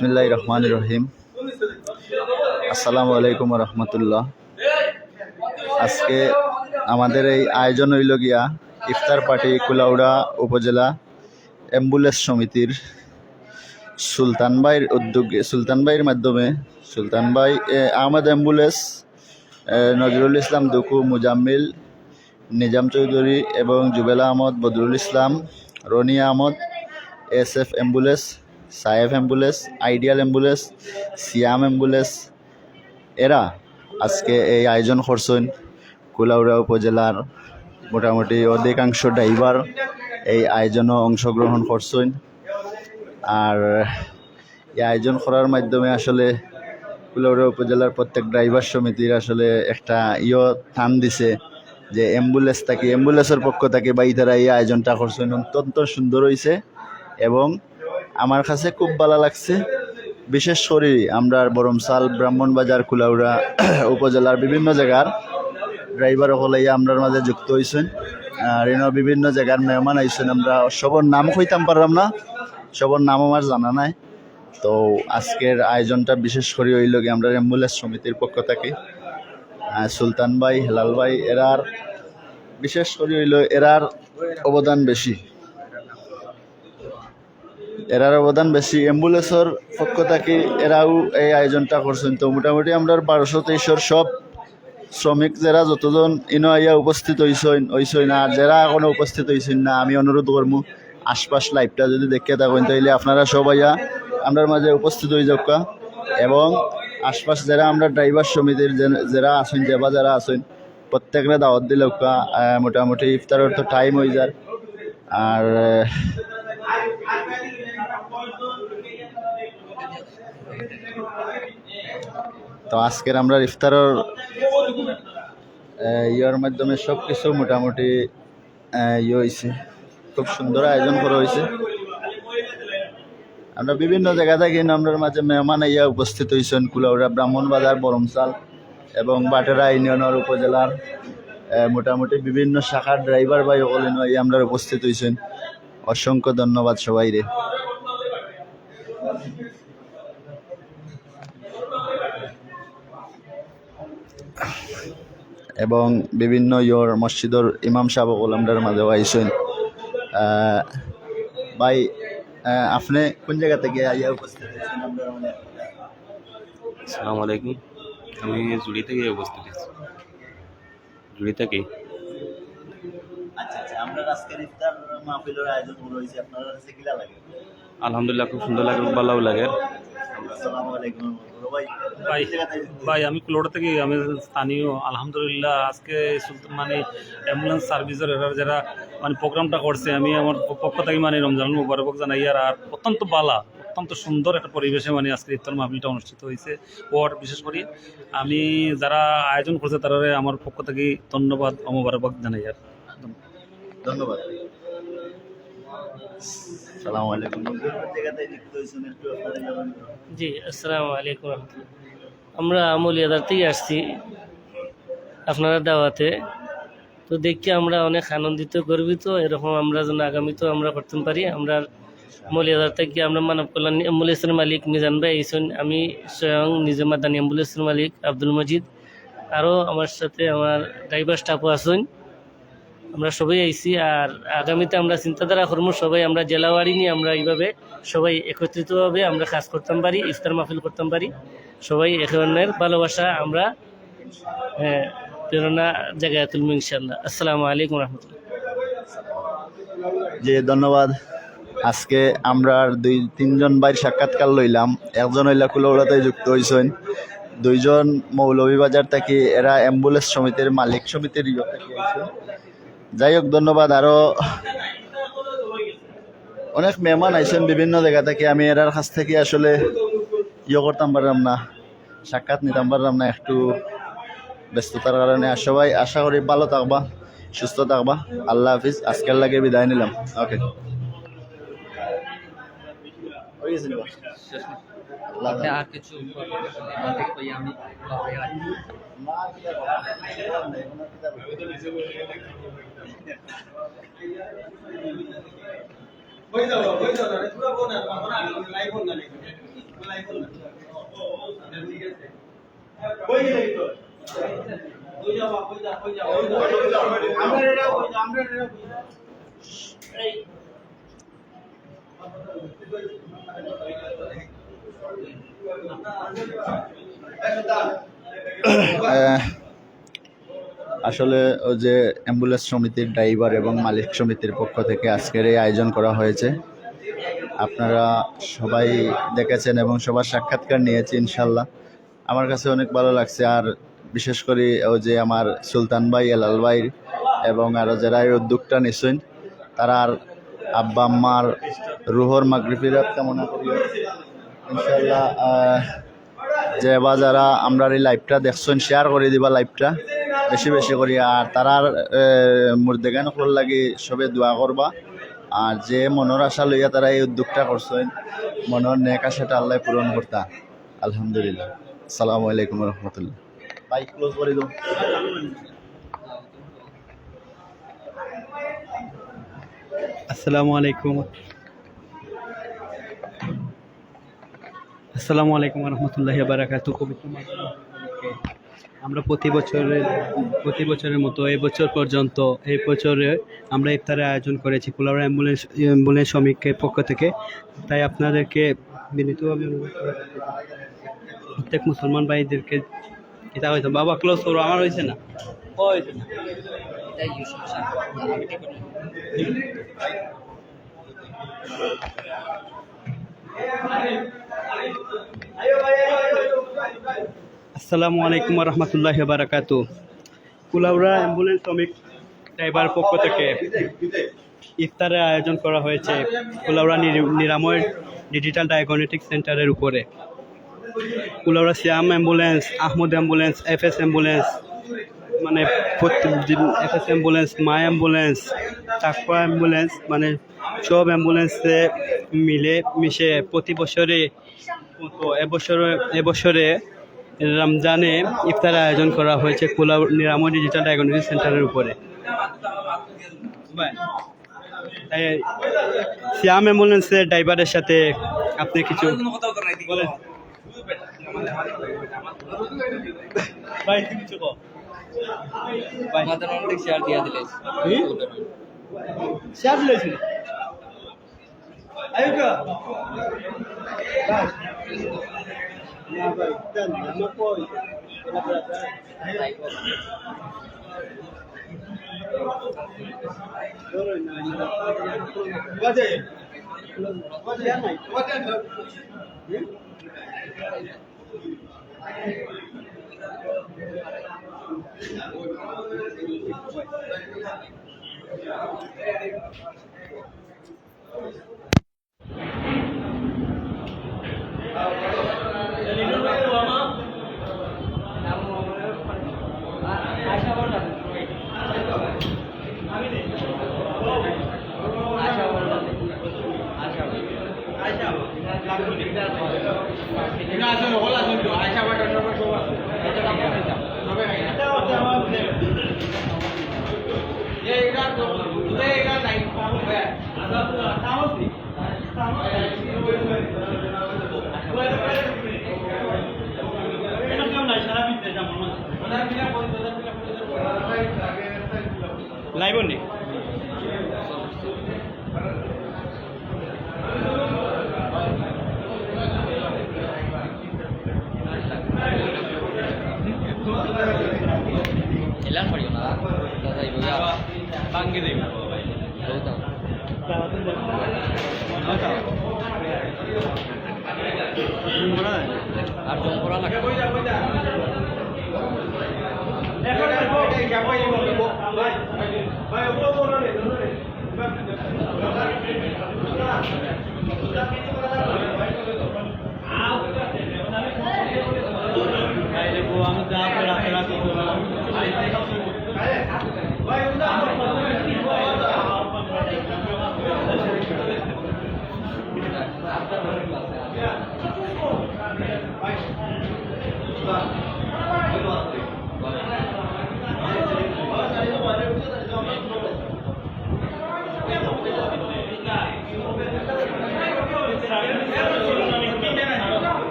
বিসমিল্লাহ রহমান রহিম। আসসালামু আলাইকুম রহমতুল্লাহ। আজকে আমাদের এই আয়োজন হইল গিয়া ইফতার পার্টি কুলাউড়া উপজেলা অ্যাম্বুলেন্স সমিতির সুলতান ভাইয়ের উদ্যোগে সুলতান ভাইয়ের মাধ্যমে সুলতান ভাই আহমেদ অ্যাম্বুলেন্স নজরুল ইসলাম দুকু, মুজাম্মিল নিজাম চৌধুরী এবং Jubela Ahmad, Badrul Islam, Roni Ahmad, S F ambulance Sayef ambulance, ideal ambulance, Siam ambulance, এরা আজকে এই আয়োজন করছেন কুলাউড়া উপজেলার মোটামুটি অধিকাংশ ড্রাইভার এই আয়োজনে অংশগ্রহণ করছেন। আর এই আয়োজন করার মাধ্যমে আসলে কুলাউড়া উপজেলার প্রত্যেক ড্রাইভার সমিতির আসলে একটা ইয় থান দিছে যে অ্যাম্বুলেন্স থাকে অ্যাম্বুলেন্সের পক্ষ থেকে বা তারা এই আয়োজনটা করছেন। অত্যন্ত সুন্দর হয়েছে এবং আমার কাছে খুব ভালো লাগছে। বিশেষ করে আমরা বরমসাল, ব্রাহ্মণবাজার, কুলাউড়া উপজেলার বিভিন্ন জায়গার ড্রাইভার সকলে আমরার মাঝে যুক্ত হয়েছেন আর এনে বিভিন্ন জায়গার মেহমান আইছেন, আমরা সবর নাম কইতাম পারলাম না। সবর নাম আমার জানা নাই। তো আজকের আয়োজনটা বিশেষ করে হইল কি আমরা অ্যাম্বুলেন্স সমিতির পক্ষ থেকে সুলতান ভাই, হেলাল ভাই, এরার, বিশেষ করে হইল এরার অবদান বেশি। এরার অবদান বেশি। অ্যাম্বুলেন্সের পক্ষ থেকে এরাও এই আয়োজনটা করছেন। তো মোটামুটি আমরা বারোশো তেইশর সব শ্রমিক যারা যতজন ইনো আইয়া উপস্থিত হইছেন হইছেন আর যারা এখনও উপস্থিত হইছেন না, আমি অনুরোধ করব আশপাশ লাইভটা যদি দেখে থাকেন তাহলে আপনারা সব আইয়া আমরার মাঝে উপস্থিত হয়ে যাক এবং আশপাশ যারা আমরা ড্রাইভার সমিতির যারা আছেন যেবা যারা আছেন প্রত্যেকরা দাওয়াত দিলে মোটামুটি ইফতারের তো টাইম হয়ে যায় আর তো আজকের আমরা ইফতারের ইয়ার মাধ্যমে সব কিছু মোটামুটি ইয়ে হয়েছে খুব সুন্দর আয়োজন করা হয়েছে আমরা বিভিন্ন জায়গা থেকে আমরা মাঝে মেহমান ইয়া উপস্থিত হয়েছেন কুলাউড়া ব্রাহ্মণবাজার বরমসাল এবং বাটেরা ইউনিয়নের উপজেলার মোটামুটি বিভিন্ন শাখার ড্রাইভার ভাই সকলে নয় আমরা উপস্থিত হয়েছেন অসংখ্য ধন্যবাদ সবাই এবং বিভিন্ন ইয়র মসজিদর ইমাম সাহেব ওলামদার মাঝেও আইসেন। ভাই আপনি কোন জায়গা থেকে আইয়া উপস্থিত? আসসালামু আলাইকুম। আমি জুড়ি থেকে উপস্থিত আছি। জুড়ি থেকে? আচ্ছা আচ্ছা আলহামদুলিল্লাহ খুব সুন্দর লাগে ভালো লাগে। আসসালামু আলাইকুম। ভাই ভাই আমি কুলোড়া থেকে আমি স্থানীয় আলহামদুলিল্লাহ আজকে সুলতান মানে অ্যাম্বুলেন্স সার্ভিসের এরা যারা মানে প্রোগ্রামটা করছে আমি আমার পক্ষ থেকে মানে রমজান মুবারক জানাই আর আর অত্যন্ত বালা অত্যন্ত সুন্দর একটা পরিবেশে মানে আজকে ইফতার মাহফিলটা অনুষ্ঠিত হয়েছে। ওর বিশেষ করে আমি যারা আয়োজন করছে তারা আমার পক্ষ থেকে ধন্যবাদ ও মুবারক জানাই আর ধন্যবাদ। আসসালামু আলাইকুম। জি, আসসালামু আলাইকুম আমরা আমলিয়াদার থেকে আসছি আপনারা দাওয়াতে। তো দেখি আমরা অনেক আনন্দিত, গর্বিত, এরকম আমরা যেন আগামীতেও আমরা করতে পারি। আমরা মলিয়াদার থেকে আমরা মানব কল্যাণ অ্যাম্বুলেন্সের মালিক মিজান ভাই আইসন। আমি স্বয়ং নিজে মাদানি অ্যাম্বুলেন্সের মালিক আব্দুল মজিদ। আরও আমার সাথে আমার ড্রাইভার স্টাফও আছেন। আমরা সবাই আইছি আর আগামীতে আমরা চিন্তাধারা করব সবাই আমরা জেলাওয়ারি নিয়ে আমরা এইভাবে সবাই একত্রিতভাবে আমরা কাজ করতাম পারি ইফতার মাহফিল করতাম পারি। সবাই এক ধরনের ভালোবাসা আমরা হ্যাঁ, প্রেরণা জায়গায় তুলবো ইনশাল্লাহ আসসালামু আলাইকুম রহমতুল্লাহ। জি ধন্যবাদ। আজকে আমরা দুই তিনজন ভাইয়ের সাক্ষাৎকার লইলাম। একজন হইলা কুলৌড়াতে যুক্ত হয়েছেন দুইজন মৌলভীবাজার থেকে এরা অ্যাম্বুলেন্স সমিতির মালিক সমিতির ইয়ে। যাই হোক, ধন্যবাদ। আরও অনেক মেহমান আইছেন বিভিন্ন জায়গা থেকে। আমি এরার কাছ থেকে আসলে ইয়ে করতাম, পারলাম না। সাক্ষাৎ নিতাম, পারলাম না একটু ব্যস্ততার কারণে। সবাই আশা করি ভালো থাকবা, সুস্থ থাকবা। আল্লাহ হাফিজ, আজকের লাগে বিদায় নিলাম। ওকে। আল্লাহ হাফিজ। হয়ে যাবো হয়ে যাবো পুরো বোন আর লাইভ হন না আহ, আসলে যে অ্যাম্বুলেন্স সমিতির ড্রাইভার এবং মালিক সমিতির পক্ষ থেকে আজকের এই আয়োজন করা হয়েছে। আপনারা সবাই দেখেছেন এবং সবার সাক্ষাৎকার নিয়েছি, ইনশাল্লাহ। আমার কাছে অনেক ভালো লাগছে, আর বিশেষ করে ও যে আমার সুলতান ভাই, এলাল ভাই এবং আরও যারা এই উদ্যোগটা নিছেন তারা আর আব্বা, আম্মার রুহর মাগরিফিরাত কামনা করি। ইনশাল্লাহ যে বা যারা আমরা এই লাইভটা দেখছেন শেয়ার করে দিবা লাইভটা বেশি বেশি করি। আর তারার মুর্দেগান করার লাগে সবে দোয়া করবা আর যে মনের আশা লইয়া তারা এই উদ্যোগটা করছেন মনের নেক আশাটা আল্লাহ পূরণ করতা আলহামদুলিল্লাহ। সালামু আলাইকুম রহমতুল্লাহ বাই ক্লোজ করে দাও। আসসালামু আলাইকুম। আসসালামু আলাইকুম রহমতুল্লাহি বারাকাতু আমরা প্রতি বছরের প্রতি বছরের মতো এই বছর পর্যন্ত এই বছরে আমরা ইফতারের আয়োজন করেছি কুলাউড়া অ্যাম্বুলেন্স অ্যাম্বুলেন্স শ্রমিকের পক্ষ থেকে। তাই আপনাদেরকে বিনীতভাবে প্রত্যেক মুসলমান ভাইদেরকে কিতা হয়েছে বাবা ক্লোজ করো, আমার হয়েছে না। হয়েছে না। আসসালামু আলাইকুম রহমতুল্লাহ বারাকাতু কুলাউড়া অ্যাম্বুলেন্স শ্রমিক ড্রাইভার পক্ষ থেকে ইফতারের আয়োজন করা হয়েছে কুলাউড়া নিরাময় ডিজিটাল ডায়াগনস্টিক সেন্টারের উপরে। Kulaura Shyam ambulance, Ahmad ambulance F S ambulance মানে এফ এস অ্যাম্বুলেন্স, মা অ্যাম্বুলেন্স তাকপা অ্যাম্বুলেন্স মানে সব অ্যাম্বুলেন্সে মিলে মিশে প্রতি বছরে এবছরে এবছরে রমজানে ইফতার আয়োজন করা হয়েছে কোলা নিরাময় ডিজিটাল ডায়াগনস্টিক সেন্টারের উপরে। শ্যাম অ্যাম্বুলেন্সের ড্রাইভারের সাথে আপনি কিছু বলেন। ভাই কিছু কও। ভাই। হুম? শেয়ার দিলেছিল আয়ুকা। না ভাই জান আমার কই বাজে বাজে নাই আমি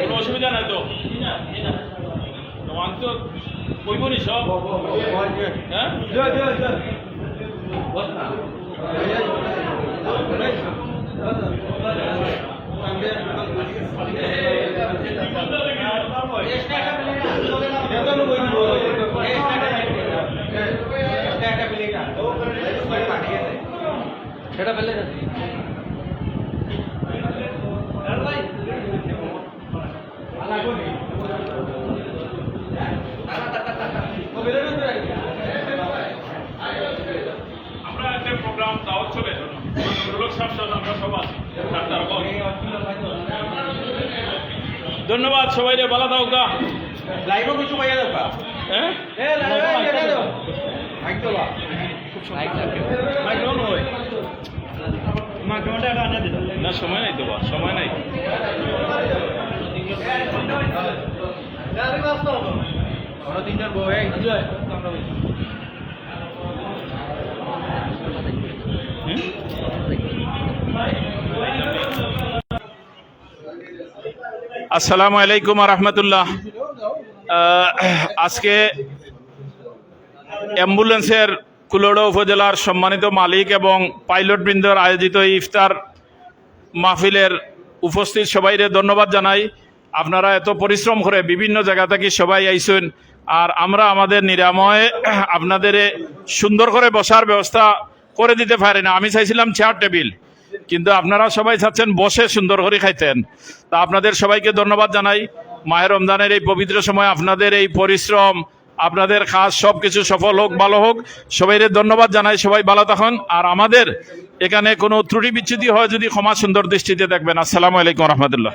কোনো অসুবিধা নাই তো? তোমার তো কইব নি সব? হ্যাঁ? সেটা ফেলে আমরা একটা প্রোগ্রাম দাওয়াত চলে লোক সব সব আমরা সব আছি। ধন্যবাদ সবাই রে ভালো থাকুক গা। লাইভও কিছু পাইয়া দেবা হ্যাঁ? এ লাইভ মাইক বা মাইক মাইক অন মাইক এটা আনা দিল না সময় নাই তো বা সময় নাই। হয়ে। আসসালামু আলাইকুম রহমতুল্লাহ। আজকে অ্যাম্বুলেন্সের কুলোড়ো উপজেলার সম্মানিত মালিক এবং পাইলট বৃন্দর আয়োজিত ইফতার মাহফিলের উপস্থিত সবাইরে ধন্যবাদ জানাই। আপনারা এত পরিশ্রম করে বিভিন্ন জায়গা থেকে সবাই আইসেন আর আমরা আমাদের নিরাময়ে আপনাদের সুন্দর করে বসার ব্যবস্থা করে দিতে পারি না। আমি চাইছিলাম চেয়ার টেবিল কিন্তু আপনারা সবাই চাচ্ছেন বসে সুন্দর করে খাইতেন। তা আপনাদের সবাইকে ধন্যবাদ জানাই। মায়ের রমজানের এই পবিত্র সময় আপনাদের এই পরিশ্রম আপনাদের কাজ সব কিছু সফল হোক, ভালো হোক। সবাইকে ধন্যবাদ জানাই, সবাই ভালো থাকুন। আর আমাদের এখানে কোনো ত্রুটি বিচ্ছুতি হয় যদি ক্ষমা সুন্দর দৃষ্টিতে দেখবেন। আসসালামু আলাইকুম রহমতুল্লাহ।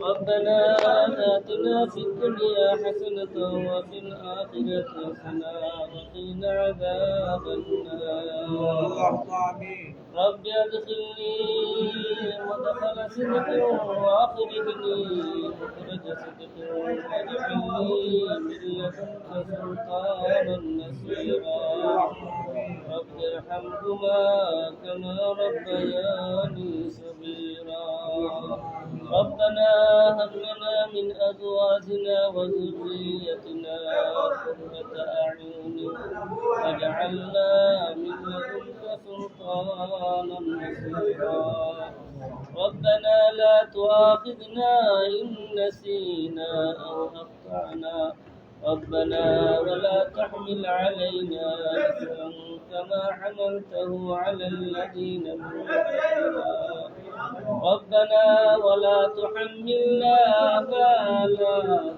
ربنا آتنا في الدنيا حسنة وفي الآخرة حسنة وقنا عذاب النار. رب أدخلني مدخل صدق وأخرجني مخرج صدق وأجعلني من لدنك سلطانا نصيرا. رب ارحمهما كما ربياني صغيرا. ربنا هب لنا من أزواجنا وذريتنا قرة أعين تؤاخذنا إن نسينا أو أخطأنا. ربنا ولا تحمل علينا إثرا كما حملته على الذين من ربنا ولا تحملنا ما لا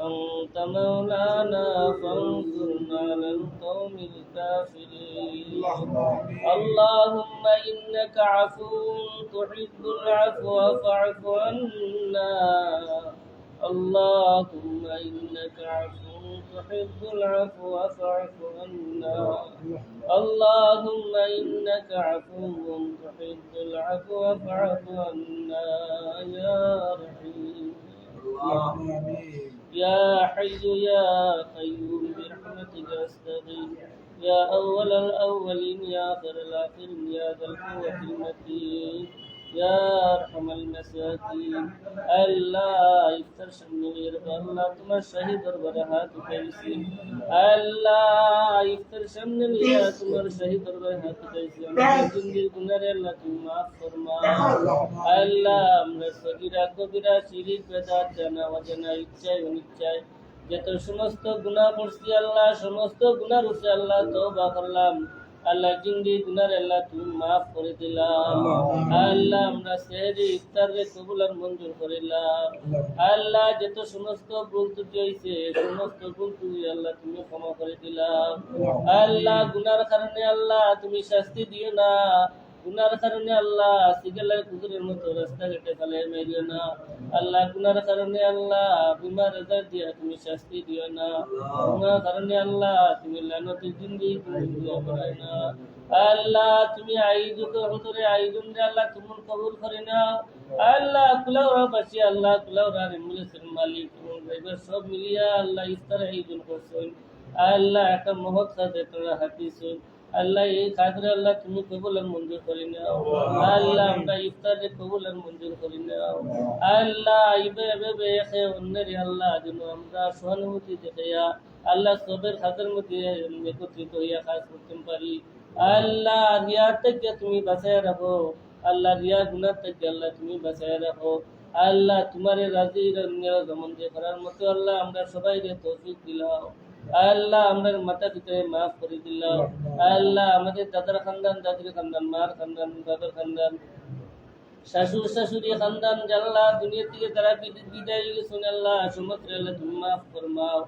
أنت مولانا فانصرنا على القوم الكافرين. اللهم إنك عفو تحب العفو فاعف عنا. اللهم إنك عفو تحب العفو فاعف عنا. اللهم إنك عفو تحب العفو فاعف عنا يا رحيم. يا حي يا قيوم برحمتك أستغيث. يا أول الأولين يا آخر الآخرين يا ذا القوة المتين. يا أرحم المساكين আল্লাহ ইফতার সামনে নিয়ে রেখো আল্লাহ তোমার শাহী দরবারে হাত উঠাইছি আল্লাহ ইফতার সামনে নিয়ে তোমার শাহী দরবারে হাত উঠাইছি আমাদের জিন্দির গুনারে আল্লাহ তুমি মাফ ফরমাও আল্লাহ আমরা সগিরা কবিরা শিরিক বেদাত জানা অজানা ইচ্ছায় অনিচ্ছায় যত সমস্ত গুনাহ করছি আল্লাহ সমস্ত গুনাহ করছি আল্লাহ তওবা করলাম আল্লাহ জিন্দি গুনার আল্লাহ তুমি মাফ করে দিলাম। আল্লাহ। আমরা সেহরি ইফতার রে কবুল আর মঞ্জুর করিলাম। আল্লাহ। যত সমস্ত ভুল ত্রুটি হয়েছে সমস্ত ভুল ত্রুটি আল্লাহ তুমি ক্ষমা করে দিলাম। আল্লাহ গুনার কারণে আল্লাহ তুমি শাস্তি দিও না। গুনার কারণে আল্লাহ সিগেলার কুকুরের মতো রাস্তা ঘাটে ফেলে মেরিও না। আল্লাহ গুনার কারণে আল্লাহ বিমার আজার দিয়া তুমি শাস্তি দিও না। গুনার কারণে আল্লাহ তুমি লানতের জিন্দি তুমি করাই না। আল্লাহ তুমি আইজুকে হতরে আইজুম রে আল্লাহ তুমি কবুল করে না। আল্লাহ কুলাওরা বাসি আল্লাহ কুলাওরা রেমুলেসের মালিক এবং ড্রাইভার সব মিলিয়া আল্লাহ ইফতার আয়োজন করছেন আল্লাহ একটা মহৎ সাথে তোরা হাতিস আল্লাহ এই খাদরে আল্লাহ তুমি কবুল আর মঞ্জুর করে নাও। আল্লাহ আমরা ইফতারে কবুল আর মঞ্জুর করে নাও। আল্লাহ ইবে এবে বেখে অন্যের আল্লাহ যেন আমরা সহানুভূতি দেখাইয়া আল্লাহ সবের খাতের মধ্যে একত্রিত হইয়া কাজ করতে পারি। আল্লাহ রিয়া থেকে তুমি বাঁচায় রাখো। আল্লাহ রিয়া গুনার থেকে আল্লাহ তুমি বাঁচায় রাখো। আল্লাহ তোমারে রাজি যেমন যে করার মতো আল্লাহ আমরা সবাই তৌফিক দিলাম। আল্লাহ আমরা মাতা পিতাকে মাফ করে দিলাম আল্লাহ। আমাদের দাদার খানদান দাদির খানদান মার খানদান দাদার খানদান। শাশুর শাশুড়ি খানদান জানলা দুনিয়া থেকে তারা বিদায় হয়ে গেছেন আল্লাহ সমস্ত আল্লাহ তুমি মাফ ফরমাও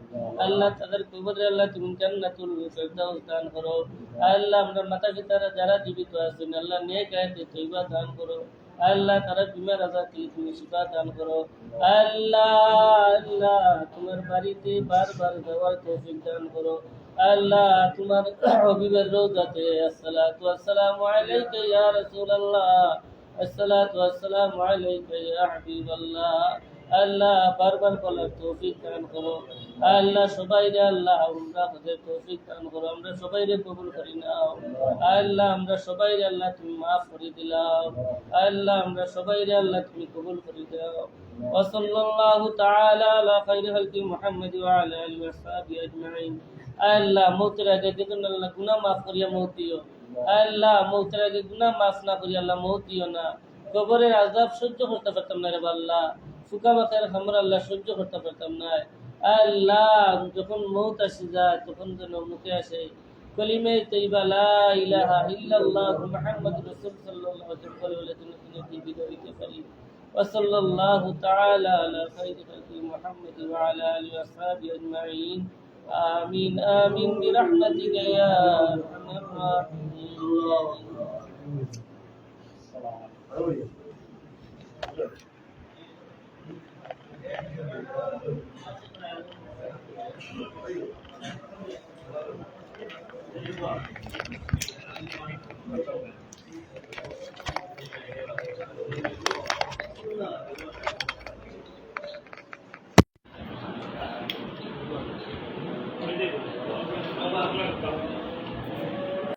আল্লাহ তাদের কবরে আল্লাহ তুমি জান্নাতুল ফেরদাউস দান করো। আল্লাহ আমরা মাতা পিতারা যারা জীবিত আছেন আল্লাহ নেক আয়াতে তৈবা দান করো। আল্লাহ তারা বিমার আজাকে তুমি শিফা দান করো। আল্লাহ আল্লাহ, তোমার বাড়িতে বারবার যাওয়ার তৌফিক দান করো। আল্লাহ, তোমার হবিবের রোজাতে আসসালাতু আসসালামু আলাইকা ইয়া রাসূলুল্লাহ। আসসালাতু আসসালামু আলাইকা ইয়া হাবিবাল্লাহ। আল্লাহ বারবার বলার তৌফিক দান করো আল্লাহ সবাই রে আল্লাহ আমরা হজের তৌফিক দান করো আমরা সবাই রে কবুল করি নাও আল্লাহ আমরা সবাই রে আল্লাহ তুমি মাফ করে দিলাও আল্লাহ আমরা সবাই রে আল্লাহ তুমি কবুল করে দাও وصلى الله تعالى على خير خلق محمد وعلى اله وصحبه اجمعين আল্লাহ মৌতের আগে দেখুন আল্লাহ গুনাহ মাফ করিয়া মৌত দিও আল্লাহ মৌতের আগে গুনাহ মাফ না করিয়া আল্লাহ মৌত দিও না কবরের আজাব সহ্য করতে পারতাম না রে আল্লাহ ফুকা মাখের আমরা আল্লাহ সহ্য করতে পারতাম না আল্লাহ যখন মৌত আসে যায় তখন যেন মুখে আসে কলিমে তৈবা লা ইলাহা ইল্লাল্লাহ মুহাম্মদ রাসূল সাল্লাল্লাহু আলাইহি ওয়াসাল্লাম বলে তুমি দুনিয়া থেকে বিদায় হইতে পারি وصلى الله تعالى على خير خلق محمد وعلى اله واصحابه اجمعين آمين آمين برحمتك يا أرحم الراحمين Thank you.